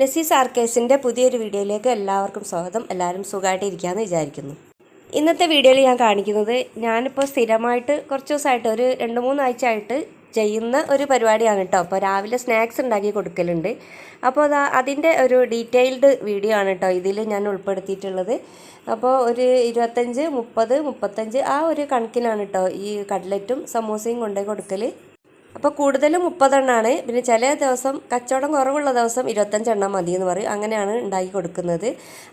നസീസ് ആർക്കേസിന്റെ പുതിയൊരു വീഡിയോയിലേക്ക് എല്ലാവർക്കും സ്വാഗതം. എല്ലാവരും സുഖമായിട്ട് വിചാരിക്കുന്നു. ഇന്നത്തെ വീഡിയോയിൽ ഞാൻ കാണിക്കുന്നത് ഞാനിപ്പോൾ സ്ഥിരമായിട്ട് കുറച്ച് ദിവസമായിട്ട് ഒരു രണ്ട് മൂന്നാഴ്ച ആയിട്ട് ചെയ്യുന്ന ഒരു പരിപാടിയാണ് കേട്ടോ. അപ്പോൾ രാവിലെ സ്നാക്സ് ഉണ്ടാക്കി കൊടുക്കലുണ്ട്. അപ്പോൾ അതാ അതിന്റെ ഒരു ഡീറ്റെയിൽഡ് വീഡിയോ ആണ് കേട്ടോ ഇതിൽ ഞാൻ ഉൾപ്പെടുത്തിയിട്ടുള്ളത്. അപ്പോൾ ഒരു ഇരുപത്തഞ്ച് മുപ്പത് മുപ്പത്തഞ്ച് ആ ഒരു കണക്കിനാണ് കേട്ടോ ഈ കട്ലറ്റും സമൂസയും കൊണ്ടുപോയി കൊടുക്കൽ അപ്പോൾ കൂടുതലും മുപ്പതെണ്ണമാണ് പിന്നെ ചില ദിവസം കച്ചവടം കുറവുള്ള ദിവസം ഇരുപത്തഞ്ചെണ്ണം മതി എന്ന് പറയും. അങ്ങനെയാണ് ഉണ്ടാക്കി കൊടുക്കുന്നത്.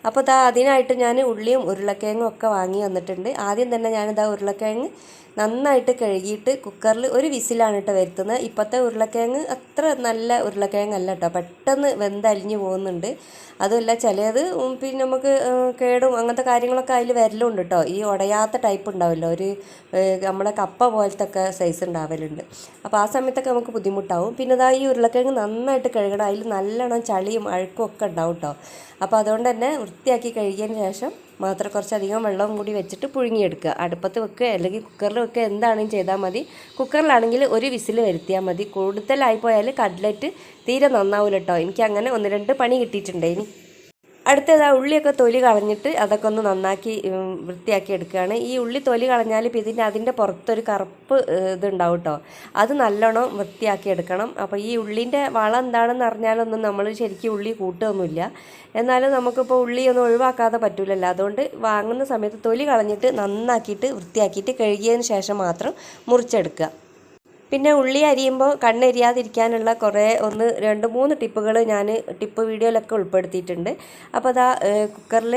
അപ്പോൾ ഇതാ അതിനായിട്ട് ഞാൻ ഉള്ളിയും ഉരുളക്കിഴങ്ങും ഒക്കെ വാങ്ങി വന്നിട്ടുണ്ട്. ആദ്യം തന്നെ ഞാനിതാ ഉരുളക്കിഴങ്ങ് നന്നായിട്ട് കഴുകിയിട്ട് കുക്കറിൽ ഒരു വിസിലാണ് കേട്ടോ വരുത്തുന്നത്. ഇപ്പോഴത്തെ ഉരുളക്കിഴങ്ങ് അത്ര നല്ല ഉരുളക്കിഴങ്ങല്ല കേട്ടോ. പെട്ടെന്ന് വെന്തലിഞ്ഞു പോകുന്നുണ്ട്. അതുമല്ല ചിലത് പിന്നെ നമുക്ക് കേടും അങ്ങനത്തെ കാര്യങ്ങളൊക്കെ അതിൽ വരലുണ്ട് കേട്ടോ. ഈ ഉടയാത്ത ടൈപ്പ് ഉണ്ടാവില്ല. ഒരു നമ്മുടെ കപ്പ പോലത്തെ ഒക്കെ സൈസ് ഉണ്ടാവലുണ്ട്. അപ്പോൾ ആ സമയത്തൊക്കെ നമുക്ക് ബുദ്ധിമുട്ടാവും. പിന്നെ ഇതാ ഈ ഉരുളക്കിഴങ്ങ് നന്നായിട്ട് കഴുകണം. അതിൽ നല്ലോണം ചളിയും അഴുക്കും ഒക്കെ ഉണ്ടാവും കേട്ടോ അപ്പോൾ അതുകൊണ്ട് തന്നെ വൃത്തിയാക്കി കഴുകിയതിന് ശേഷം മാത്രം കുറച്ചധികം വെള്ളവും കൂടി വെച്ചിട്ട് പുഴുങ്ങിയെടുക്കുക. അടുപ്പത്ത് വെക്കുക അല്ലെങ്കിൽ കുക്കറിൽ വെക്കുക എന്താണെങ്കിലും ചെയ്താൽ മതി. കുക്കറിലാണെങ്കിൽ ഒരു വിസിൽ വരുത്തിയാൽ മതി. കൂടുതലായി പോയാൽ കട്ലറ്റ് തീരെ നന്നാവില്ല കേട്ടോ എനിക്ക് അങ്ങനെ ഒന്ന് രണ്ട് പണി കിട്ടിയിട്ടുണ്ട്. ഇനി അടുത്തത് ആ ഉള്ളിയൊക്കെ തൊലി കളഞ്ഞിട്ട് അതൊക്കെ ഒന്ന് നന്നാക്കി വൃത്തിയാക്കി എടുക്കുകയാണ്. ഈ ഉള്ളി തൊലി കളഞ്ഞാൽ ഇപ്പം ഇതിന്റെ അതിന്റെ പുറത്തൊരു കറുപ്പ് ഇതുണ്ടാവും കേട്ടോ അത് നല്ലോണം വൃത്തിയാക്കി എടുക്കണം. അപ്പോൾ ഈ ഉള്ളിന്റെ വളം എന്താണെന്ന് അറിഞ്ഞാലൊന്നും നമ്മൾ ശരിക്കും ഉള്ളി കൂട്ടുകയൊന്നുമില്ല. എന്നാലും നമുക്കിപ്പോൾ ഉള്ളി ഒന്നും ഒഴിവാക്കാതെ പറ്റില്ലല്ലോ അതുകൊണ്ട് വാങ്ങുന്ന സമയത്ത് തൊലി കളഞ്ഞിട്ട് നന്നാക്കിയിട്ട് വൃത്തിയാക്കിയിട്ട് കഴുകിയതിന് ശേഷം മാത്രം മുറിച്ചെടുക്കുക. പിന്നെ ഉള്ളി അരിയുമ്പോൾ കണ്ണെരിയാതിരിക്കാനുള്ള കുറേ ഒന്ന് രണ്ട് മൂന്ന് ടിപ്പുകൾ ഞാൻ ടിപ്പ് വീഡിയോയിലൊക്കെ ഉൾപ്പെടുത്തിയിട്ടുണ്ട്. അപ്പോൾ അതാ കുക്കറിൽ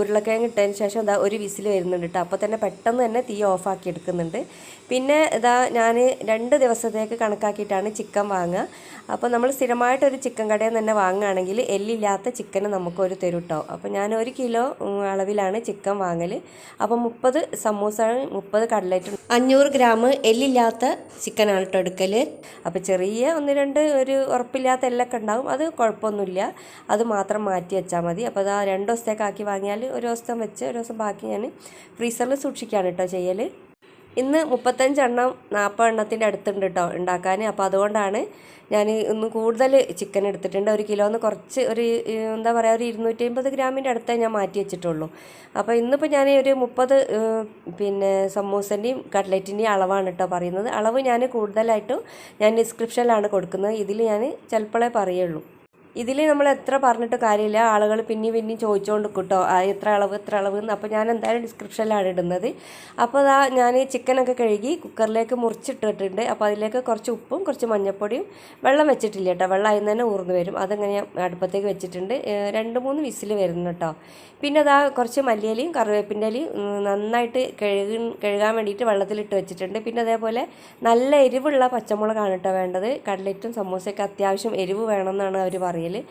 ഉരുളക്കിഴങ്ങ് ഇട്ടതിന് ശേഷം ഇതാ ഒരു വിസിൽ വരുന്നുണ്ട് കേട്ടോ. അപ്പോൾ തന്നെ പെട്ടെന്ന് തന്നെ തീ ഓഫാക്കി എടുക്കുന്നുണ്ട്. പിന്നെ ഇതാ ഞാൻ രണ്ട് ദിവസത്തേക്ക് കണക്കാക്കിയിട്ടാണ് ചിക്കൻ വാങ്ങുക. അപ്പോൾ നമ്മൾ സ്ഥിരമായിട്ടൊരു ചിക്കൻ കടയിൽ നിന്ന് തന്നെ വാങ്ങുകയാണെങ്കിൽ എല്ലില്ലാത്ത ചിക്കന് നമുക്കൊരു തരും കേട്ടോ. അപ്പോൾ ഞാൻ ഒരു കിലോ അളവിലാണ് ചിക്കൻ വാങ്ങൽ. അപ്പോൾ മുപ്പത് സമൂസ മുപ്പത് കട്ലറ്റ് അഞ്ഞൂറ് ഗ്രാം എല്ലില്ലാത്ത ചിക്കനാണ് കേട്ടോ എടുക്കൽ. അപ്പോൾ ചെറിയ ഒന്ന് രണ്ട് ഒരു ഉറപ്പില്ലാത്ത എല്ലൊക്കെ ഉണ്ടാവും. അത് കുഴപ്പമൊന്നുമില്ല. അത് മാത്രം മാറ്റി വെച്ചാൽ മതി. അപ്പോൾ അത് ആ രണ്ട് ദിവസത്തേക്കാക്കി വാങ്ങിയാൽ ഒരു ദിവസം വെച്ച് ഒരു ദിവസം ബാക്കി ഞാൻ ഫ്രീസറിൽ സൂക്ഷിക്കുകയാണ് കേട്ടോ ചെയ്യൽ ഇന്ന് മുപ്പത്തഞ്ചെണ്ണം നാൽപ്പത് എണ്ണത്തിന്റെ അടുത്തുണ്ട് കേട്ടോ ഉണ്ടാക്കാൻ. അപ്പോൾ അതുകൊണ്ടാണ് ഞാൻ ഇന്ന് കൂടുതൽ ചിക്കൻ എടുത്തിട്ടുണ്ട്. ഒരു കിലോന്ന് കുറച്ച് ഒരു എന്താ പറയുക ഒരു ഇരുന്നൂറ്റി അമ്പത് ഗ്രാമിന്റെ അടുത്തേ ഞാൻ മാറ്റി വെച്ചിട്ടുള്ളൂ. അപ്പോൾ ഇന്നിപ്പോൾ ഞാൻ ഒരു മുപ്പത് പിന്നെ സമൂസന്റെയും കട്ട്ലറ്റിന്റെയും അളവാണ് കേട്ടോ പറയുന്നത്. അളവ് ഞാൻ കൂടുതലായിട്ടും ഞാൻ ഡിസ്ക്രിപ്ഷനിലാണ് കൊടുക്കുന്നത്. ഇതിൽ ഞാൻ ചിലപ്പോഴേ പറയുള്ളൂ. ഇതിൽ നമ്മൾ എത്ര പറഞ്ഞിട്ട് കാര്യമില്ല. ആളുകൾ പിന്നെയും പിന്നെയും ചോദിച്ചുകൊണ്ട് കിട്ടോ എത്ര അളവ് എത്ര അളവ് എന്ന് അപ്പോൾ ഞാൻ എന്തായാലും ഡിസ്ക്രിപ്ഷനിലാണ് ഇടുന്നത്. അപ്പോൾ അതാ ഞാൻ ചിക്കനൊക്കെ കഴുകി കുക്കറിലേക്ക് മുറിച്ചിട്ടിട്ടുണ്ട്. അപ്പോൾ അതിലേക്ക് കുറച്ച് ഉപ്പും കുറച്ച് മഞ്ഞൾപ്പൊടിയും വെള്ളം വെച്ചിട്ടില്ല കേട്ടോ വെള്ളം അതിൽ തന്നെ ഊർന്ന് വരും. അതങ്ങനെ ഞാൻ അടുപ്പത്തേക്ക് വെച്ചിട്ടുണ്ട്. രണ്ട് മൂന്ന് വിസിൽ വരുന്നു കേട്ടോ പിന്നെ അതാ കുറച്ച് മല്ലിയിലയും കറിവേപ്പിന്റെ ഇലയും നന്നായിട്ട് കഴുകി കഴുകാൻ വേണ്ടിയിട്ട് വെള്ളത്തിലിട്ട് വെച്ചിട്ടുണ്ട്. പിന്നെ അതേപോലെ നല്ല എരിവുള്ള പച്ചമുളകാണ് കേട്ടോ വേണ്ടത്. കട്ലറ്റും സമൂസയൊക്കെ അത്യാവശ്യം എരിവ് വേണമെന്നാണ് അവർ പറയൽ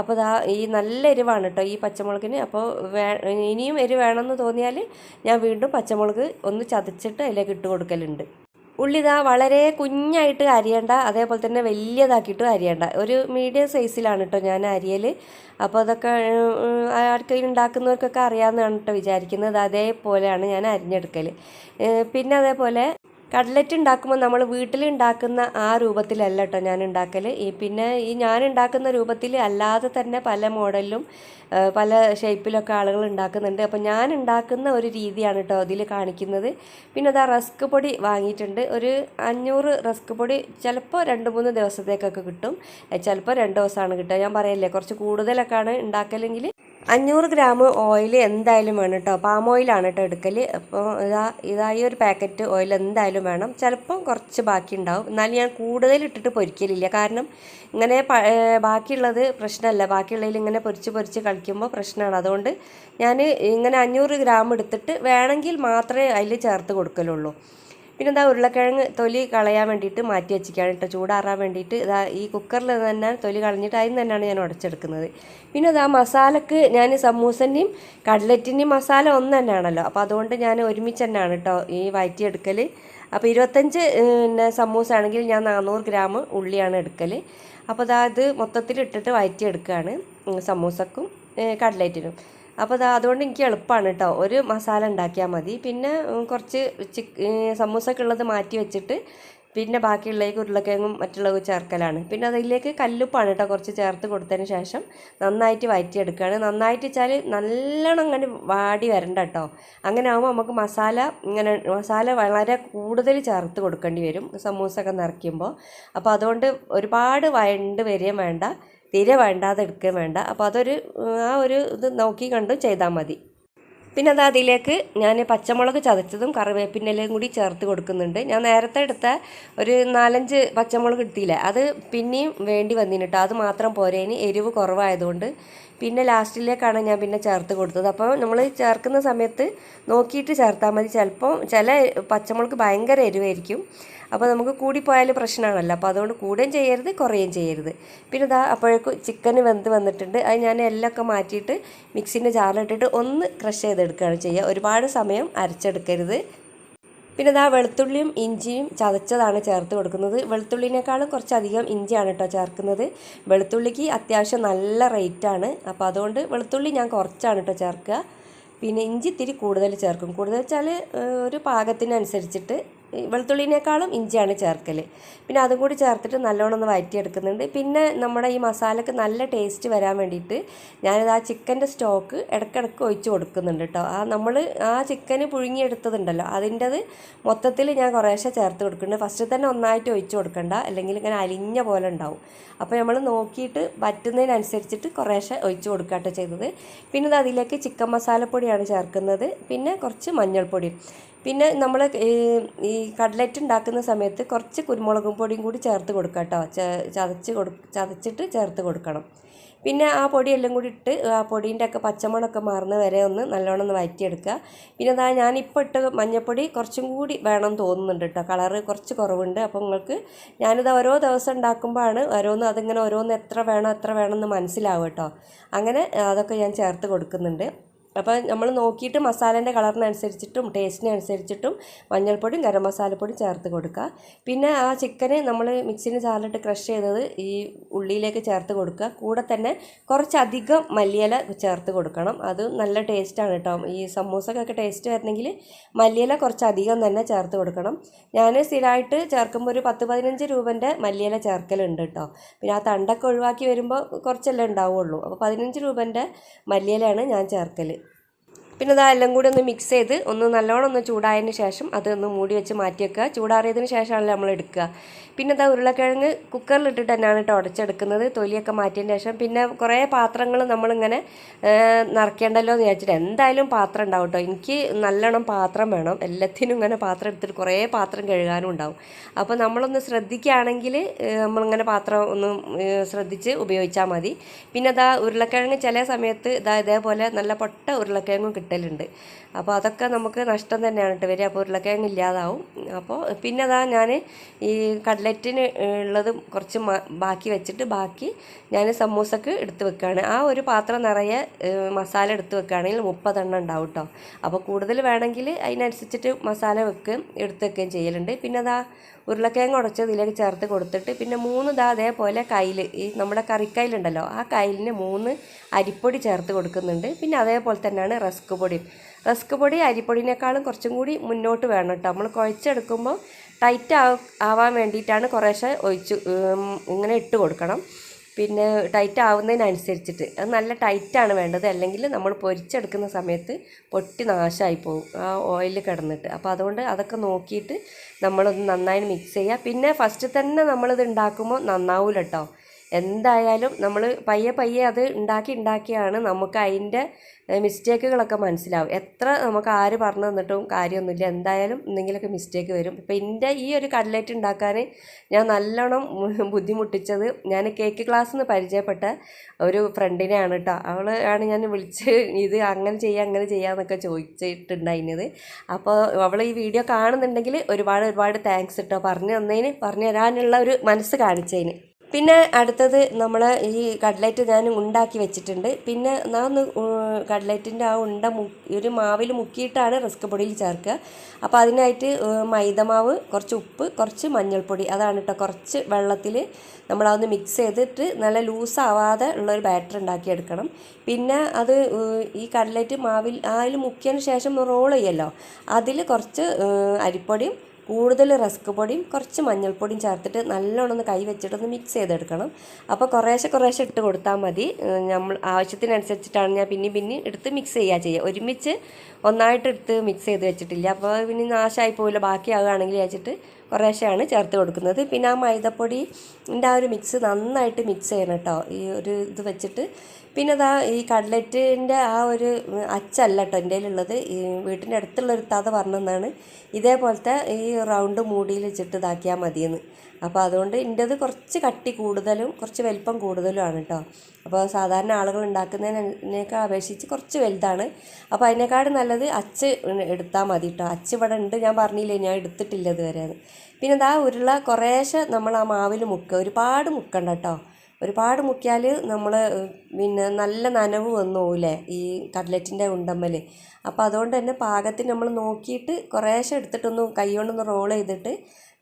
അപ്പോൾ ദാ ഈ നല്ല എരിവാണ് കേട്ടോ ഈ പച്ചമുളകിന്. അപ്പോൾ വേ ഇനിയും എരിവ് വേണമെന്ന് തോന്നിയാൽ ഞാൻ വീണ്ടും പച്ചമുളക് ഒന്ന് ചതച്ചിട്ട് അതിലേക്ക് ഇട്ട് കൊടുക്കലുണ്ട്. ഉള്ളി ഇതാ വളരെ കുഞ്ഞായിട്ട് അരിയണ്ട അതേപോലെ തന്നെ വലിയതാക്കിയിട്ടും അരിയണ്ട. ഒരു മീഡിയം സൈസിലാണ് കേട്ടോ ഞാൻ അരിയൽ. അപ്പോൾ അതൊക്കെ ആർക്കെങ്കിലും ഉണ്ടാക്കുന്നവർക്കൊക്കെ അറിയാമെന്നാണ് കേട്ടോ വിചാരിക്കുന്നത്. അതേപോലെയാണ് ഞാൻ അരിഞ്ഞെടുക്കൽ. പിന്നെ അതേപോലെ കട്ലറ്റ് ഉണ്ടാക്കുമ്പോൾ നമ്മൾ വീട്ടിൽ ഉണ്ടാക്കുന്ന ആ രൂപത്തിലല്ല കേട്ടോ ഞാൻ ഉണ്ടാക്കൽ ഈ പിന്നെ ഈ ഞാൻ ഉണ്ടാക്കുന്ന രൂപത്തിൽ അല്ലാതെ തന്നെ പല മോഡലിലും പല ഷേപ്പിലൊക്കെ ആളുകൾ ഉണ്ടാക്കുന്നുണ്ട്. അപ്പോൾ ഞാൻ ഉണ്ടാക്കുന്ന ഒരു രീതിയാണ് കേട്ടോ അതിൽ കാണിക്കുന്നത്. പിന്നെ അതാ റസ്ക് പൊടി വാങ്ങിയിട്ടുണ്ട്. ഒരു അഞ്ഞൂറ് റസ്ക് പൊടി ചിലപ്പോൾ രണ്ട് മൂന്ന് ദിവസത്തേക്കൊക്കെ കിട്ടും. ചിലപ്പോൾ രണ്ട് ദിവസമാണ് കിട്ടുക. ഞാൻ പറയല്ലേ കുറച്ച് കൂടുതലൊക്കെയാണ് ഉണ്ടാക്കലെങ്കിൽ അഞ്ഞൂറ് ഗ്രാം ഓയിൽ എന്തായാലും വേണം കേട്ടോ. പാം ഓയിലാണ് കേട്ടോ എടുക്കൽ അപ്പോൾ ഇതാ ഇതാ ഈ ഒരു പാക്കറ്റ് ഓയിൽ എന്തായാലും വേണം. ചിലപ്പം കുറച്ച് ബാക്കി ഉണ്ടാവും. എന്നാലും ഞാൻ കൂടുതൽ ഇട്ടിട്ട് പൊരിക്കലില്ല. കാരണം ഇങ്ങനെ ബാക്കിയുള്ളത് പ്രശ്നമല്ല. ബാക്കിയുള്ളതിൽ ഇങ്ങനെ പൊരിച്ച് പൊരിച്ച് കളിക്കുമ്പോൾ പ്രശ്നമാണ്. അതുകൊണ്ട് ഞാൻ ഇങ്ങനെ അഞ്ഞൂറ് ഗ്രാം എടുത്തിട്ട് വേണമെങ്കിൽ മാത്രമേ അതിൽ ചേർത്ത് കൊടുക്കലുള്ളൂ. പിന്നെ എന്താ ഉരുളക്കിഴങ്ങ് തൊലി കളയാൻ വേണ്ടിയിട്ട് മാറ്റി വെച്ചിരിക്കുകയാണ് കേട്ടോ. ചൂടാറാൻ വേണ്ടിയിട്ട് ഇതാ ഈ കുക്കറിൽ തന്നെ തൊലി കളഞ്ഞിട്ട് അതിന് തന്നെയാണ് ഞാൻ ഉടച്ചെടുക്കുന്നത്. പിന്നെ ഇതാ മസാലക്ക് ഞാൻ സമൂസന്റെയും കട്ലറ്റിന്റെയും മസാല ഒന്ന് തന്നെയാണല്ലോ. അപ്പോൾ അതുകൊണ്ട് ഞാൻ ഒരുമിച്ച് തന്നെയാണ് കേട്ടോ ഈ വയറ്റിയെടുക്കൽ. അപ്പോൾ ഇരുപത്തഞ്ച് പിന്നെ സമൂസ ആണെങ്കിൽ ഞാൻ നാനൂറ് ഗ്രാം ഉള്ളിയാണ് എടുക്കൽ. അപ്പോൾ അതാ ഇത് മൊത്തത്തിൽ ഇട്ടിട്ട് വയറ്റിയെടുക്കുകയാണ് സമൂസക്കും കട്ലറ്റിനും. അപ്പോൾ അത് അതുകൊണ്ട് എനിക്ക് എളുപ്പമാണ് കേട്ടോ ഒരു മസാല ഉണ്ടാക്കിയാൽ മതി. പിന്നെ കുറച്ച് ചിക്ക് സമൂസക്കുള്ളത് മാറ്റി വെച്ചിട്ട് പിന്നെ ബാക്കിയുള്ളതിലേക്ക് ഉരുളക്കിഴങ്ങും മറ്റുള്ളവ ചേർക്കലാണ്. പിന്നെ അതിലേക്ക് കല്ലുപ്പാണ് കേട്ടോ കുറച്ച് ചേർത്ത് കൊടുത്തതിന് ശേഷം നന്നായിട്ട് വയറ്റിയെടുക്കുകയാണ്. നന്നായിട്ട് വെച്ചാൽ നല്ലോണം അങ്ങനെ വാടി വരണ്ട കേട്ടോ അങ്ങനെ ആകുമ്പോൾ നമുക്ക് മസാല ഇങ്ങനെ മസാല വളരെ കൂടുതൽ ചേർത്ത് കൊടുക്കേണ്ടി വരും. സമൂസ ഒക്കെ നിറയ്ക്കുമ്പോൾ അപ്പോൾ അതുകൊണ്ട് ഒരുപാട് വയണ്ട് വരികയും വേണ്ട. തീരെ വേണ്ടാതെ വേണ്ട. അപ്പോൾ അതൊരു ആ ഒരു ഇത് നോക്കി കണ്ടും ചെയ്താൽ മതി. പിന്നെ അത് അതിലേക്ക് ഞാൻ പച്ചമുളക് ചതച്ചതും കറിവേപ്പിന്റെലയും കൂടി ചേർത്ത് കൊടുക്കുന്നുണ്ട്. ഞാൻ നേരത്തെ എടുത്ത ഒരു നാലഞ്ച് പച്ചമുളക് എടുത്തില്ല അത് പിന്നെയും വേണ്ടി വന്നിന് കേട്ടോ അത് മാത്രം പോരേന്. എരിവ് കുറവായതുകൊണ്ട് പിന്നെ ലാസ്റ്റിലേക്കാണ് ഞാൻ പിന്നെ ചേർത്ത് കൊടുത്തത്. അപ്പോൾ നമ്മൾ ചേർക്കുന്ന സമയത്ത് നോക്കിയിട്ട് ചേർത്താൽ മതി. ചിലപ്പോൾ ചില പച്ചമുളക് ഭയങ്കര എരിവായിരിക്കും. അപ്പോൾ നമുക്ക് കൂടിപ്പോയാൽ പ്രശ്നമാണല്ലോ അപ്പോൾ അതുകൊണ്ട് കൂടുകയും ചെയ്യരുത് കുറയുകയും ചെയ്യരുത്. പിന്നെ ഇതാ അപ്പോഴേക്കും ചിക്കൻ വെന്ത് വന്നിട്ടുണ്ട്. അത് ഞാൻ എല്ലൊക്കെ മാറ്റിയിട്ട് മിക്സിന്റെ ജാറിലിട്ടിട്ട് ഒന്ന് ക്രഷ് ചെയ്തെടുക്കുകയാണ് ചെയ്യുക ഒരുപാട് സമയം അരച്ചെടുക്കരുത്. പിന്നെ ഇതാ വെളുത്തുള്ളിയും ഇഞ്ചിയും ചതച്ചതാണ് ചേർത്ത് കൊടുക്കുന്നത്. വെളുത്തുള്ളിനേക്കാളും കുറച്ചധികം ഇഞ്ചിയാണ് കേട്ടോ ചേർക്കുന്നത്. വെളുത്തുള്ളിക്ക് അത്യാവശ്യം നല്ല റേറ്റാണ്. അപ്പോൾ അതുകൊണ്ട് വെളുത്തുള്ളി ഞാൻ കുറച്ചാണ് കേട്ടോ ചേർക്കുക. പിന്നെ ഇഞ്ചി ഇത്തിരി കൂടുതൽ ചേർക്കും. കൂടുതൽ വെച്ചാൽ ഒരു പാകത്തിനനുസരിച്ചിട്ട് വെളുത്തുള്ളിനേക്കാളും ഇഞ്ചിയാണ് ചേർക്കൽ പിന്നെ അതും കൂടി ചേർത്തിട്ട് നല്ലോണം ഒന്ന് വഴറ്റിയെടുക്കുന്നുണ്ട് പിന്നെ നമ്മുടെ ഈ മസാലക്ക് നല്ല ടേസ്റ്റ് വരാൻ വേണ്ടിയിട്ട് ഞാനിത് ആ ചിക്കന്റെ സ്റ്റോക്ക് ഇടയ്ക്കിടയ്ക്ക് ഒഴിച്ച് കൊടുക്കുന്നുണ്ട് കേട്ടോ ആ നമ്മൾ ആ ചിക്കന് പുഴുങ്ങിയെടുത്തതുണ്ടല്ലോ അതിന്റെത് മൊത്തത്തിൽ ഞാൻ കുറേശ്ശെ ചേർത്ത് കൊടുക്കുന്നുണ്ട്. ഫസ്റ്റ് തന്നെ ഒന്നായിട്ട് ഒഴിച്ച് കൊടുക്കണ്ട അല്ലെങ്കിൽ ഇങ്ങനെ അലിഞ്ഞ പോലെ ഉണ്ടാവും. അപ്പോൾ നമ്മൾ നോക്കിയിട്ട് പറ്റുന്നതിനനുസരിച്ചിട്ട് കുറേശ്ശെ ഒഴിച്ച് കൊടുക്കാട്ടോ ചെയ്തത്. പിന്നെ ഇത് അതിലേക്ക് ചിക്കൻ മസാലപ്പൊടിയാണ് ചേർക്കുന്നത്. പിന്നെ കുറച്ച് മഞ്ഞൾപ്പൊടിയും പിന്നെ നമ്മൾ ഈ കട്ലറ്റ് ഉണ്ടാക്കുന്ന സമയത്ത് കുറച്ച് കുരുമുളകും പൊടിയും കൂടി ചേർത്ത് കൊടുക്കുക കേട്ടോ. ചതച്ച് കൊടു ചതച്ചിട്ട് ചേർത്ത് കൊടുക്കണം. പിന്നെ ആ പൊടിയെല്ലാം കൂടി ഇട്ട് ആ പൊടീന്റെ ഒക്കെ പച്ചമണമൊക്കെ മാറുന്ന വരെ ഒന്ന് നല്ലോണം ഒന്ന് വഴറ്റിയെടുക്കുക പിന്നെ അതാ ഞാനിപ്പോൾ ഇട്ട് മഞ്ഞൾപ്പൊടി കുറച്ചും കൂടി വേണം തോന്നുന്നുണ്ട് കേട്ടോ. കളറ് കുറച്ച് കുറവുണ്ട്. അപ്പോൾ നിങ്ങൾക്ക് ഞാനിത് ഓരോ ദിവസം ഉണ്ടാക്കുമ്പോഴാണ് ഓരോന്ന് അതിങ്ങനെ ഓരോന്ന് എത്ര വേണം എത്ര വേണം എന്ന് മനസ്സിലാവും കേട്ടോ. അങ്ങനെ അതൊക്കെ ഞാൻ ചേർത്ത് കൊടുക്കുന്നുണ്ട്. അപ്പോൾ നമ്മൾ നോക്കിയിട്ട് മസാലേന്റെ കളറിനനുസരിച്ചിട്ടും ടേസ്റ്റിനനുസരിച്ചിട്ടും മഞ്ഞൾപ്പൊടിയും ഗരം മസാലപ്പൊടിയും ചേർത്ത് കൊടുക്കുക. പിന്നെ ആ ചിക്കന് നമ്മൾ മിക്സിന് ചാറിലിട്ട് ക്രഷ് ചെയ്തത് ഈ ഉള്ളിയിലേക്ക് ചേർത്ത് കൊടുക്കുക. കൂടെ തന്നെ കുറച്ചധികം മല്ലിയില ചേർത്ത് കൊടുക്കണം. അത് നല്ല ടേസ്റ്റാണ് കേട്ടോ. ഈ സമൂസക്കൊക്കെ ടേസ്റ്റ് വരണമെങ്കിൽ മല്ലിയില കുറച്ചധികം തന്നെ ചേർത്ത് കൊടുക്കണം. ഞാൻ സ്ഥിരമായിട്ട് ചേർക്കുമ്പോൾ ഒരു പത്ത് പതിനഞ്ച് രൂപന്റെ മല്ലിയില ചേർക്കലുണ്ട് കേട്ടോ. പിന്നെ ആ തണ്ടൊക്കെ ഒഴിവാക്കി വരുമ്പോൾ കുറച്ചല്ലേ ഉണ്ടാവുള്ളൂ. അപ്പോൾ പതിനഞ്ച് രൂപന്റെ മല്ലിയിലയാണ് ഞാൻ ചേർക്കൽ പിന്നെ ഇതാ എല്ലാം കൂടി ഒന്ന് മിക്സ് ചെയ്ത് ഒന്ന് നല്ലോണം ഒന്ന് ചൂടായതിന് ശേഷം അതൊന്ന് മൂടി വെച്ച് മാറ്റി വെക്കുക. ചൂടാറിയതിന് ശേഷമാണല്ലോ നമ്മൾ എടുക്കുക. പിന്നെ ഇതാ ഉരുളക്കിഴങ്ങ് കുക്കറിലിട്ടിട്ട് തന്നെയാണ് കേട്ടോ ഉടച്ചെടുക്കുന്നത് തൊലിയൊക്കെ മാറ്റിയതിന് ശേഷം പിന്നെ കുറേ പാത്രങ്ങൾ നമ്മളിങ്ങനെ നിറയ്ക്കേണ്ടല്ലോ എന്ന് വിചാരിച്ചിട്ട് എന്തായാലും പാത്രം ഉണ്ടാവും കേട്ടോ. എനിക്ക് നല്ലോണം പാത്രം വേണം. എല്ലാത്തിനും ഇങ്ങനെ പാത്രം എടുത്തിട്ട് കുറേ പാത്രം കഴുകാനും ഉണ്ടാവും. അപ്പോൾ നമ്മളൊന്ന് ശ്രദ്ധിക്കുകയാണെങ്കിൽ നമ്മളിങ്ങനെ പാത്രം ഒന്ന് ശ്രദ്ധിച്ച് ഉപയോഗിച്ചാൽ മതി. പിന്നെ അതാ ഉരുളക്കിഴങ്ങ് ചില സമയത്ത് ഇതാ ഇതേപോലെ നല്ല പൊട്ട ഉരുളക്കിഴങ്ങും കിട്ടലുണ്ട് അപ്പോൾ അതൊക്കെ നമുക്ക് നഷ്ടം തന്നെയാണ് കേട്ടോ വരിക. അപ്പോൾ ഉരുളക്കിഴങ്ങ് ഇല്ലാതാവും. അപ്പോൾ പിന്നെ അതാ ഞാൻ ഈ കട്ലറ്റിന് ഉള്ളത് കുറച്ച് ബാക്കി വെച്ചിട്ട് ബാക്കി ഞാൻ സമൂസക്ക് എടുത്ത് വെക്കുകയാണ് ആ ഒരു പാത്രം നിറയെ മസാല എടുത്ത് വെക്കുകയാണെങ്കിൽ മുപ്പതെണ്ണം ഉണ്ടാവും കേട്ടോ അപ്പോൾ കൂടുതൽ വേണമെങ്കിൽ അതിനനുസരിച്ചിട്ട് മസാല വെക്കുകയും എടുത്ത് വെക്കുകയും ചെയ്യലുണ്ട്. പിന്നെ അതാ ഉരുളക്കിഴങ്ങ് ഉടച്ച് ഇതിലേക്ക് ചേർത്ത് കൊടുത്തിട്ട് പിന്നെ മൂന്ന് ദാ അതേപോലെ കയ്യിൽ ഈ നമ്മുടെ കറിക്കയിലുണ്ടല്ലോ ആ കയ്യിലിന് മൂന്ന് അരിപ്പൊടി ചേർത്ത് കൊടുക്കുന്നുണ്ട്. പിന്നെ അതേപോലെ തന്നെയാണ് റസ്ക് പൊടി റസ്ക് പൊടി അരിപ്പൊടിനേക്കാളും കുറച്ചും കൂടി മുന്നോട്ട് വേണം കേട്ടോ. നമ്മൾ കുഴച്ചെടുക്കുമ്പോൾ ടൈറ്റ് ആവാൻ വേണ്ടിയിട്ടാണ് കുറേശ്ശെ ഒഴിച്ച് ഇങ്ങനെ ഇട്ട് കൊടുക്കണം. പിന്നെ ടൈറ്റ് ആവുന്നതിനനുസരിച്ചിട്ട്. അത് നല്ല ടൈറ്റാണ് വേണ്ടത്. അല്ലെങ്കിൽ നമ്മൾ പൊരിച്ചെടുക്കുന്ന സമയത്ത് പൊട്ടി നാശമായി പോകും. ആ ഓയിൽ കിടന്നിട്ട്. അപ്പോൾ അതുകൊണ്ട് അതൊക്കെ നോക്കിയിട്ട് നമ്മളൊന്ന് നന്നായി മിക്സ് ചെയ്യുക പിന്നെ ഫസ്റ്റ് തന്നെ നമ്മളിത് ഉണ്ടാക്കുമ്പോൾ നന്നാവില്ല കേട്ടോ എന്തായാലും നമ്മൾ പയ്യെ പയ്യെ അത് ഉണ്ടാക്കി ഉണ്ടാക്കിയാണ് നമുക്ക് അതിന്റെ മിസ്റ്റേക്കുകളൊക്കെ മനസ്സിലാവും എത്ര നമുക്ക് ആര് പറഞ്ഞു തന്നിട്ടും കാര്യമൊന്നുമില്ല. എന്തായാലും എന്തെങ്കിലുമൊക്കെ മിസ്റ്റേക്ക് വരും. ഇപ്പം എന്റെ ഈ ഒരു കട്ലറ്റ് ഉണ്ടാക്കാൻ ഞാൻ നല്ലോണം ബുദ്ധിമുട്ടിച്ചത് ഞാൻ കേക്ക് ക്ലാസ്സിൽ നിന്ന് പരിചയപ്പെട്ട ഒരു ഫ്രണ്ടിനെയാണ് കേട്ടോ അവൾ ആണ് ഞാൻ വിളിച്ച് ഇത് അങ്ങനെ ചെയ്യാം അങ്ങനെ ചെയ്യാമെന്നൊക്കെ ചോദിച്ചിട്ടുണ്ടായിരുന്നത്. അപ്പോൾ അവൾ ഈ വീഡിയോ കാണുന്നുണ്ടെങ്കിൽ ഒരുപാട് ഒരുപാട് താങ്ക്സ് കേട്ടോ പറഞ്ഞു തന്നതിന് പറഞ്ഞു തരാനുള്ള ഒരു മനസ്സ് കാണിച്ചതിന് പിന്നെ അടുത്തത് നമ്മൾ ഈ കട്ലറ്റ് ഞാൻ ഉണ്ടാക്കി വെച്ചിട്ടുണ്ട്. പിന്നെ ഞാൻ ഒന്ന് കട്ലറ്റിന്റെ ആ ഉണ്ട മു ഒരു മാവിൽ മുക്കിയിട്ടാണ് റിസ്ക് പൊടിയിൽ ചേർക്കുക. അപ്പോൾ അതിനായിട്ട് മൈദമാവ് കുറച്ച് ഉപ്പ് കുറച്ച് മഞ്ഞൾപ്പൊടി അതാണ് കേട്ടോ കുറച്ച് വെള്ളത്തിൽ നമ്മളതൊന്ന് മിക്സ് ചെയ്തിട്ട് നല്ല ലൂസാവാതെ ഉള്ളൊരു ബാറ്റർ ഉണ്ടാക്കിയെടുക്കണം. പിന്നെ അത് ഈ കട്ലറ്റ് മാവിൽ അതിൽ മുക്കിയതിന് ശേഷം റോൾ ചെയ്യല്ലോ. അതിൽ കുറച്ച് അരിപ്പൊടിയും കൂടുതൽ റസ്ക് പൊടിയും കുറച്ച് മഞ്ഞൾപ്പൊടിയും ചേർത്തിട്ട് നല്ലോണം ഒന്ന് കൈ വെച്ചിട്ടൊന്ന് മിക്സ് ചെയ്തെടുക്കണം. അപ്പോൾ കുറേശ്ശെ കുറേശ്ശെ ഇട്ട് കൊടുത്താൽ മതി. നമ്മൾ ആവശ്യത്തിനനുസരിച്ചിട്ടാണ് ഞാൻ പിന്നെ പിന്നെ എടുത്ത് മിക്സ് ചെയ്യുക ചെയ്യുക ഒരുമിച്ച് ഒന്നായിട്ട് എടുത്ത് മിക്സ് ചെയ്ത് വെച്ചിട്ടില്ല. അപ്പോൾ പിന്നെ നാശമായി പോവില്ല ബാക്കിയാവുകയാണെങ്കിൽ വെച്ചിട്ട് കുറേശ്ശെയാണ് ചേർത്ത് കൊടുക്കുന്നത്. പിന്നെ ആ മൈദപ്പൊടിന്റെ ആ ഒരു മിക്സ് നന്നായിട്ട് മിക്സ് ചെയ്യണം കേട്ടോ ഈ ഒരു ഇത് വെച്ചിട്ട്. പിന്നെ അതാ ഈ കട്ലറ്റിന്റെ ആ ഒരു അച്ചല്ല കേട്ടോ എന്റെ കയ്യിലുള്ളത് ഈ വീട്ടിന്റെ അടുത്തുള്ള ഒരു പറഞ്ഞതാണ് ഇതേപോലത്തെ ഈ റൗണ്ട് മൂടിയിൽ വെച്ചിട്ട് ഇതാക്കിയാൽ മതിയെന്ന്. അപ്പോൾ അതുകൊണ്ട് എന്റെത് കുറച്ച് കട്ടി കൂടുതലും കുറച്ച് വലിപ്പം കൂടുതലുമാണ് കേട്ടോ അപ്പോൾ സാധാരണ ആളുകൾ ഉണ്ടാക്കുന്നതിനേക്കാൾ അപേക്ഷിച്ച് കുറച്ച് വലുതാണ്. അപ്പോൾ അതിനേക്കാൾ നല്ലത് അച്ച് എടുത്താൽ മതി കേട്ടോ അച്ച് ഇവിടെ ഉണ്ട് ഞാൻ പറഞ്ഞില്ലേ ഞാൻ എടുത്തിട്ടില്ല ഇതുവരെ പിന്നെ ഇതാ ഉരുള കുറേശ്ശെ നമ്മൾ ആ മാവിൽ മുക്കുക. ഒരുപാട് മുക്കണ്ട കേട്ടോ ഒരുപാട് മുക്കിയാൽ നമ്മൾ പിന്നെ നല്ല നനവ് വന്നു ഈ കട്ലറ്റിന്റെ ഉണ്ടമ്മൽ അപ്പോൾ അതുകൊണ്ട് തന്നെ പാകത്തിന് നമ്മൾ നോക്കിയിട്ട് കുറേശ്ശെ എടുത്തിട്ടൊന്ന് കൈ കൊണ്ടൊന്ന് റോൾ ചെയ്തിട്ട്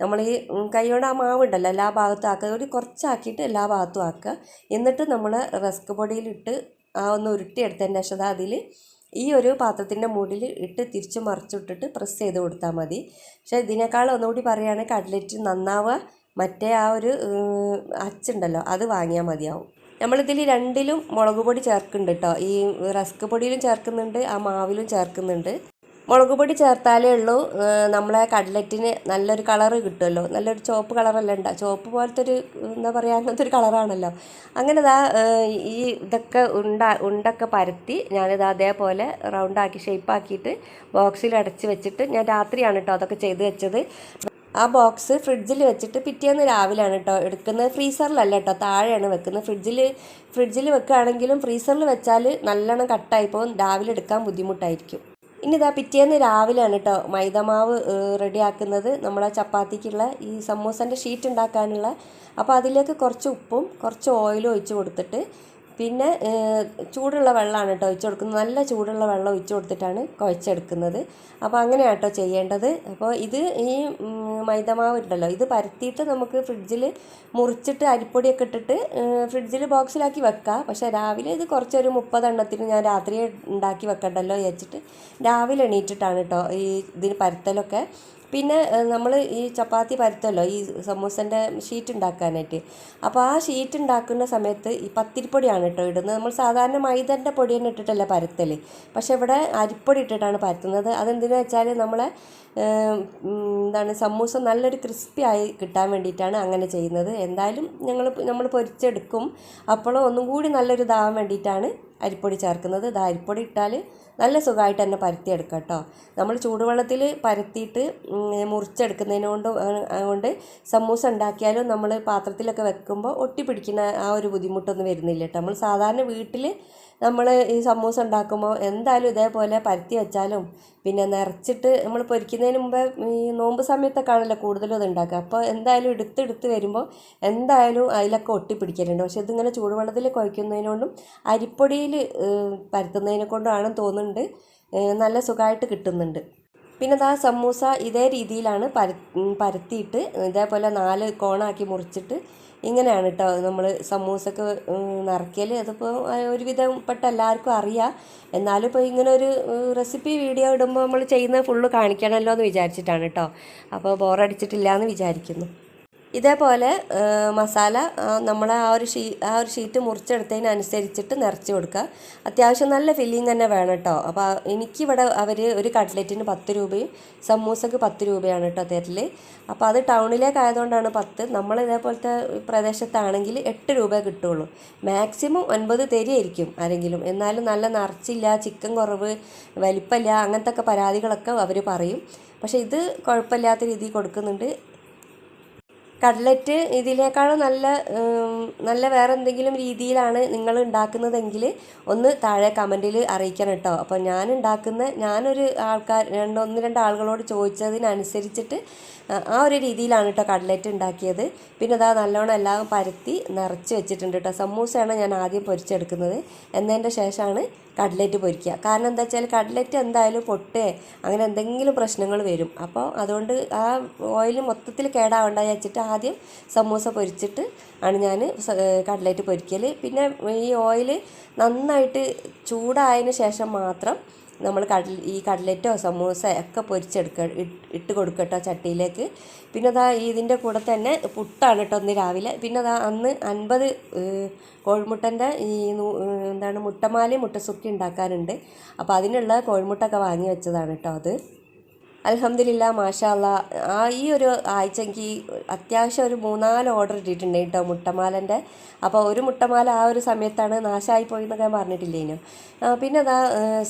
നമ്മൾ ഈ കൈ കൊണ്ട് ആ മാവ് ഉണ്ടല്ലോ എല്ലാ ഭാഗത്തും ആക്കുക. ഒരു കുറച്ചാക്കിയിട്ട് എല്ലാ ഭാഗത്തും ആക്കുക. എന്നിട്ട് നമ്മൾ റസ്ക് പൊടിയിലിട്ട് ആ ഒന്ന് ഉരുട്ടിയെടുത്തതിന്റെ ശേഷം അതിൽ ഈ ഒരു പാത്രത്തിന്റെ മുകളിൽ ഇട്ട് തിരിച്ച് മറിച്ചിട്ടിട്ട് പ്രസ് ചെയ്ത് കൊടുത്താൽ മതി. പക്ഷേ ഇതിനേക്കാൾ ഒന്നുകൂടി പറയുകയാണെങ്കിൽ കട്ലറ്റ് നന്നാവുക. മറ്റേ ആ ഒരു അച്ചുണ്ടല്ലോ അത് വാങ്ങിയാൽ മതിയാവും. നമ്മളിതിൽ രണ്ടിലും മുളക് പൊടി ചേർക്കുന്നുണ്ട് കേട്ടോ ഈ റസ്ക് പൊടിയിലും ചേർക്കുന്നുണ്ട് ആ മാവിലും ചേർക്കുന്നുണ്ട്. മുളക് പൊടി ചേർത്താലേ ഉള്ളൂ നമ്മളെ കട്ലറ്റിന് നല്ലൊരു കളറ് കിട്ടുമല്ലോ നല്ലൊരു ചുവപ്പ് കളറല്ല ഉണ്ടാ. ചുവപ്പ് പോലത്തെ ഒരു എന്താ പറയുക അങ്ങനത്തെ ഒരു കളറാണല്ലോ. അങ്ങനെ ഇതാ ഈ ഇതൊക്കെ ഉണ്ട ഉണ്ടൊക്കെ പരത്തി ഞാനിത് അതേപോലെ റൗണ്ടാക്കി ഷേപ്പാക്കിയിട്ട് ബോക്സിൽ അടച്ച് വെച്ചിട്ട് ഞാൻ രാത്രിയാണ് കേട്ടോ അതൊക്കെ ചെയ്ത് വെച്ചത്. ആ ബോക്സ് ഫ്രിഡ്ജിൽ വെച്ചിട്ട് പിറ്റേന്ന് രാവിലെയാണ് കേട്ടോ എടുക്കുന്നത്. ഫ്രീസറിലല്ല കേട്ടോ താഴെയാണ് വെക്കുന്നത്. ഫ്രിഡ്ജിൽ ഫ്രിഡ്ജിൽ വെക്കുകയാണെങ്കിലും ഫ്രീസറിൽ വെച്ചാൽ നല്ലോണം കട്ടായി പോകും. രാവിലെ എടുക്കാൻ ബുദ്ധിമുട്ടായിരിക്കും. ഇനി ഇതാ പിറ്റേന്ന് രാവിലെയാണ് കേട്ടോ മൈദമാവ് റെഡിയാക്കുന്നത്. നമ്മളെ ചപ്പാത്തിക്കുള്ള ഈ സമൂസന്റെ ഷീറ്റ് ഉണ്ടാക്കാനുള്ള. അപ്പോൾ അതിലേക്ക് കുറച്ച് ഉപ്പും കുറച്ച് ഓയിലും ഒഴിച്ച് കൊടുത്തിട്ട് പിന്നെ ചൂടുള്ള വെള്ളമാണ് കേട്ടോ ഒഴിച്ച് കൊടുക്കുന്നത്. നല്ല ചൂടുള്ള വെള്ളം ഒഴിച്ച് കൊടുത്തിട്ടാണ് കുഴച്ചെടുക്കുന്നത്. അപ്പോൾ അങ്ങനെയാണ് കേട്ടോ ചെയ്യേണ്ടത്. അപ്പോൾ ഇത് ഈ മൈദ മൈദമാവ് ഉണ്ടല്ലോ ഇത് പരത്തിയിട്ട് നമുക്ക് ഫ്രിഡ്ജിൽ മുറിച്ചിട്ട് അരിപ്പൊടിയൊക്കെ ഇട്ടിട്ട് ഫ്രിഡ്ജിൽ ബോക്സിലാക്കി വെക്കാം. പക്ഷേ രാവിലെ ഇത് കുറച്ചൊരു മുപ്പതെണ്ണത്തിന് ഞാൻ രാത്രി ഉണ്ടാക്കി വെക്കണ്ടല്ലോ വിചാരിച്ചിട്ട് രാവിലെ എണീറ്റിട്ടാണ് കേട്ടോ ഈ ഇതിന് പരത്തലൊക്കെ. പിന്നെ നമ്മൾ ഈ ചപ്പാത്തി പരത്തല്ലോ ഈ സമൂസന്റെ ഷീറ്റ് ഉണ്ടാക്കാനായിട്ട്. അപ്പോൾ ആ ഷീറ്റ് ഉണ്ടാക്കുന്ന സമയത്ത് ഈ പത്തിരിപ്പൊടിയാണ് കേട്ടോ ഇടുന്നത്. നമ്മൾ സാധാരണ മൈദന്റെ പൊടി തന്നെ ഇട്ടിട്ടല്ല പരത്തൽ പക്ഷേ ഇവിടെ അരിപ്പൊടി ഇട്ടിട്ടാണ് പരത്തുന്നത്. അതെന്തിനാ വെച്ചാൽ നമ്മളെ എന്താണ് സമൂസ നല്ലൊരു ക്രിസ്പി ആയി കിട്ടാൻ വേണ്ടിയിട്ടാണ് അങ്ങനെ ചെയ്യുന്നത്. എന്തായാലും ഞങ്ങൾ നമ്മൾ പൊരിച്ചെടുക്കും. അപ്പോഴും ഒന്നും കൂടി നല്ലൊരു ഇതാവാൻ വേണ്ടിയിട്ടാണ് അരിപ്പൊടി ചേർക്കുന്നത്. ഇത് അരിപ്പൊടി ഇട്ടാൽ നല്ല സുഖമായിട്ട് തന്നെ പരത്തിയെടുക്കാം കേട്ടോ. നമ്മൾ ചൂടുവെള്ളത്തിൽ പരത്തിയിട്ട് മുറിച്ചെടുക്കുന്നതിന് കൊണ്ട് സമൂസ ഉണ്ടാക്കിയാലും നമ്മൾ പാത്രത്തിലൊക്കെ വെക്കുമ്പോൾ ഒട്ടി പിടിക്കുന്ന ആ ഒരു ബുദ്ധിമുട്ടൊന്നും വരുന്നില്ല കേട്ടോ. നമ്മൾ സാധാരണ വീട്ടിൽ നമ്മൾ ഈ സമൂസ ഉണ്ടാക്കുമ്പോൾ എന്തായാലും ഇതേപോലെ പരത്തി വെച്ചാലും പിന്നെ നിറച്ചിട്ട് നമ്മൾ പൊരിക്കുന്നതിന് മുമ്പേ ഈ നോമ്പ് സമയത്തൊക്കെയാണല്ലോ കൂടുതലും ഇത് ഉണ്ടാക്കുക. അപ്പോൾ എന്തായാലും എടുത്തെടുത്ത് വരുമ്പോൾ എന്തായാലും അതിലൊക്കെ ഒട്ടിപ്പിടിക്കലുണ്ട്. പക്ഷേ ഇതിങ്ങനെ ചൂടുവെള്ളത്തിൽ കുഴക്കുന്നതിനോണ്ടും അരിപ്പൊടിയിൽ പരത്തുന്നതിനെ കൊണ്ടാണെന്ന് തോന്നുന്നുണ്ട്. നല്ല സുഖമായിട്ട് കിട്ടുന്നുണ്ട്. പിന്നെ അതാ സമൂസ ഇതേ രീതിയിലാണ് പര പരത്തിയിട്ട് ഇതേപോലെ നാല് കോണാക്കി മുറിച്ചിട്ട് ഇങ്ങനെയാണ് കേട്ടോ നമ്മൾ സമൂസക്ക് നിറയ്ക്കൽ അതിപ്പോൾ ഒരുവിധം പെട്ട എല്ലാവർക്കും അറിയാം. എന്നാലും ഇപ്പോൾ ഇങ്ങനെ ഒരു റെസിപ്പി വീഡിയോ ഇടുമ്പോൾ നമ്മൾ ചെയ്യുന്നത് ഫുള്ള് കാണിക്കണമല്ലോ എന്ന് വിചാരിച്ചിട്ടാണ് കേട്ടോ അപ്പോൾ ബോറടിച്ചിട്ടില്ല എന്ന് വിചാരിക്കുന്നു. ഇതേപോലെ മസാല നമ്മൾ ആ ഒരു ഷീ ആ ഒരു ഷീറ്റ് മുറിച്ചെടുത്തതിനനുസരിച്ചിട്ട് നിറച്ച് കൊടുക്കുക. അത്യാവശ്യം നല്ല ഫില്ലിങ് തന്നെ വേണം കേട്ടോ അപ്പോൾ എനിക്കിവിടെ അവർ ഒരു കട്ട്ലറ്റിന് പത്ത് രൂപയും സമൂസക്ക് പത്ത് രൂപയാണ് കേട്ടോ തരൽ അപ്പോൾ അത് ടൗണിലേക്ക് ആയതുകൊണ്ടാണ് പത്ത്. നമ്മൾ ഇതേപോലത്തെ പ്രദേശത്താണെങ്കിൽ എട്ട് രൂപ കിട്ടുള്ളൂ. മാക്സിമം ഒൻപത് തരിയായിരിക്കും ആരെങ്കിലും. എന്നാലും നല്ല നിറച്ചില്ല ചിക്കൻ കുറവ് വലിപ്പമില്ല അങ്ങനത്തെ ഒക്കെ പരാതികളൊക്കെ അവർ പറയും. പക്ഷേ ഇത് കുഴപ്പമില്ലാത്ത രീതിയിൽ കൊടുക്കുന്നുണ്ട്. കട്ലറ്റ് ഇതിനേക്കാളും നല്ല നല്ല വേറെ എന്തെങ്കിലും രീതിയിലാണ് നിങ്ങൾ ഉണ്ടാക്കുന്നതെങ്കിൽ ഒന്ന് താഴെ കമന്റിൽ അറിയിക്കണം കേട്ടോ. അപ്പോൾ ഞാൻ ഉണ്ടാക്കുന്ന ഞാനൊരു ആൾക്കാർ രണ്ട് ഒന്ന് രണ്ട് ആളുകളോട് ചോദിച്ചതിനനുസരിച്ചിട്ട് ആ, ഒരു രീതിയിലാണ് കേട്ടോ കട്ലറ്റ് ഉണ്ടാക്കിയത്. പിന്നെ അതാ നല്ലോണം എല്ലാം പരത്തി നിറച്ച് വെച്ചിട്ടുണ്ട് കേട്ടോ. സമൂസയാണ് ഞാൻ ആദ്യം പൊരിച്ചെടുക്കുന്നത്. എന്നതിന്റെ ശേഷമാണ് കട്ലറ്റ് പൊരിക്കുക. കാരണം എന്താ വെച്ചാൽ കട്ലറ്റ് എന്തായാലും പൊട്ടേ അങ്ങനെ എന്തെങ്കിലും പ്രശ്നങ്ങൾ വരും. അപ്പോൾ അതുകൊണ്ട് ആ ഓയിൽ മൊത്തത്തിൽ കേടാവണ്ട വെച്ചിട്ട് ആദ്യം സമൂസ പൊരിച്ചിട്ട് ആണ് ഞാൻ കട്ലറ്റ് പൊരിക്കൽ. പിന്നെ ഈ ഓയിൽ നന്നായിട്ട് ചൂടായതിന് ശേഷം മാത്രം നമ്മൾ കടൽ ഈ കട്ലറ്റോ സമൂസ ഒക്കെ പൊരിച്ചെടുക്ക ഇട്ട് കൊടുക്കട്ടോ ചട്ടിയിലേക്ക്. പിന്നെ അതാ ഇതിന്റെ കൂടെ തന്നെ പുട്ടാണ് കേട്ടോ ഒന്ന് രാവിലെ. പിന്നെ അതാ അന്ന് അൻപത് കോഴിമുട്ടന്റെ ഈ എന്താണ് മുട്ടമാലി മുട്ടസുക്കി ഉണ്ടാക്കാറുണ്ട്. അപ്പോൾ അതിനുള്ള കോഴിമുട്ടൊക്കെ വാങ്ങി വെച്ചതാണ് കേട്ടോ അത്. അലഹമില്ല മാഷാല്ല ആ ഈ ഒരു ആഴ്ച എനിക്ക് അത്യാവശ്യം ഒരു മൂന്നാൽ ഓർഡർ ഇട്ടിട്ടുണ്ട് കേട്ടോ മുട്ടമാലന്റെ. അപ്പോൾ ഒരു മുട്ടമാല ആ ഒരു സമയത്താണ് നാശമായി പോയി എന്നൊക്കെ ഞാൻ പറഞ്ഞിട്ടില്ലേനു. പിന്നെ അതാ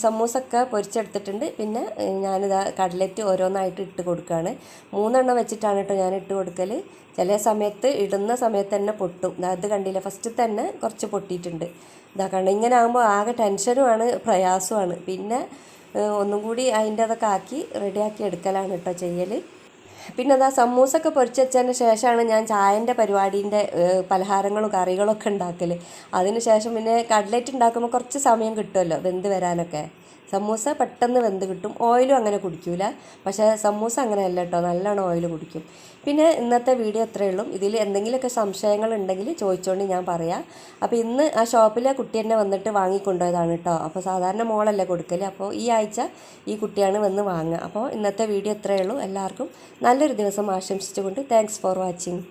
സമൂസൊക്കെ പൊരിച്ചെടുത്തിട്ടുണ്ട്. പിന്നെ ഞാനിതാ കട്ലറ്റ് ഓരോന്നായിട്ട് ഇട്ട് കൊടുക്കുകയാണ് മൂന്നെണ്ണം വെച്ചിട്ടാണ് കേട്ടോ ഞാൻ ഇട്ട് കൊടുക്കൽ ചില സമയത്ത് ഇടുന്ന സമയത്ത് തന്നെ പൊട്ടും. അത് കണ്ടില്ല? ഫസ്റ്റ് തന്നെ കുറച്ച് പൊട്ടിയിട്ടുണ്ട്. ഇതാ ഇങ്ങനെ ആകുമ്പോൾ ആകെ ടെൻഷനുമാണ് പ്രയാസമാണ് പിന്നെ ഒന്നും കൂടി അതിന്റെ അതൊക്കെ ആക്കി റെഡിയാക്കി എടുക്കലാണ് കേട്ടോ ചെയ്യൽ പിന്നെ അതാ സമൂസൊക്കെ പൊരിച്ച് വെച്ചതിന് ശേഷമാണ് ഞാൻ ചായന്റെ പരിപാടീന്റെ പലഹാരങ്ങളും കറികളൊക്കെ ഉണ്ടാക്കൽ അതിന് ശേഷം പിന്നെ കട്ലറ്റ് ഉണ്ടാക്കുമ്പോൾ കുറച്ച് സമയം കിട്ടുമല്ലോ വെന്ത് വരാനൊക്കെ. സമൂസ പെട്ടെന്ന് വെന്ത് കിട്ടും. ഓയിലും അങ്ങനെ കുടിക്കൂല. പക്ഷേ സമൂസ അങ്ങനെയല്ല കേട്ടോ നല്ലോണം ഓയിൽ കുടിക്കും. പിന്നെ ഇന്നത്തെ വീഡിയോ ഇത്രയേ ഉള്ളൂ ഇതിൽ എന്തെങ്കിലുമൊക്കെ സംശയങ്ങൾ ഉണ്ടെങ്കിൽ ചോദിച്ചുകൊണ്ട് ഞാൻ പറയാം. അപ്പോൾ ഇന്ന് ആ ഷോപ്പിലെ കുട്ടി തന്നെ വന്നിട്ട് വാങ്ങിക്കൊണ്ടുപോയതാണ് കേട്ടോ അപ്പോൾ സാധാരണ മോളല്ലേ കൊടുക്കൽ അപ്പോൾ ഈ ആഴ്ച ഈ കുട്ടിയാണ് വന്ന് വാങ്ങുക. അപ്പോൾ ഇന്നത്തെ വീഡിയോ ഇത്രയേ ഉള്ളൂ എല്ലാവർക്കും നല്ലൊരു ദിവസം ആശംസിച്ചുകൊണ്ട് താങ്ക്സ് ഫോർ വാച്ചിങ്